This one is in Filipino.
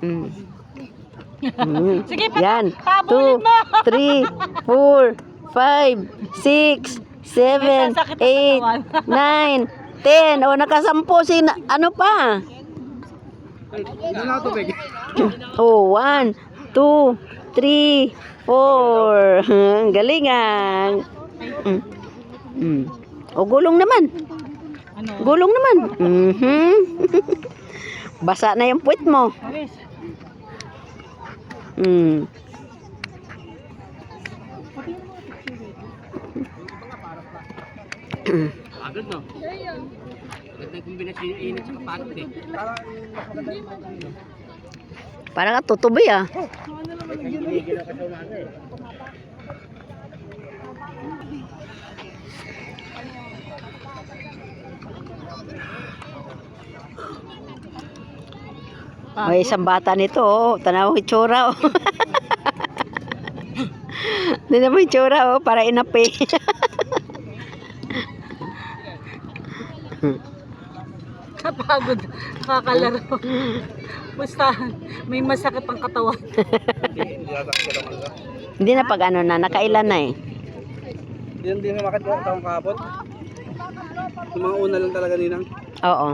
Mm. Mm. Sige, pa- Yan. pabulin 2, mo. 3, 4, 5, 6, 7, Nasasakit ang 8, katawan. 9, 10. O, nakasampo si, na- ano pa? Ano? Oh, 1, 2, 3, 4. Galingan. Mm. Mm. O, gulong naman. Ano? Gulong naman. Mhm. Basa na yung puwit mo. Mm. Agad no? Agad na kombinasyon yung init sa pagod eh. Parang ka tutuboy ah. Ginigil ako sa umaga eh. May isang bata nito, oh. Tanaw itsura, oh. Hindi naman yung itsura, oh. Para inapi. Kapagod. Kakalaro. Basta, may masakit ang katawan. Hindi na pag ano na, nakailan na eh. Yan din naman makita taong kahapon. Yung mga una lang talaga ninang. Oo.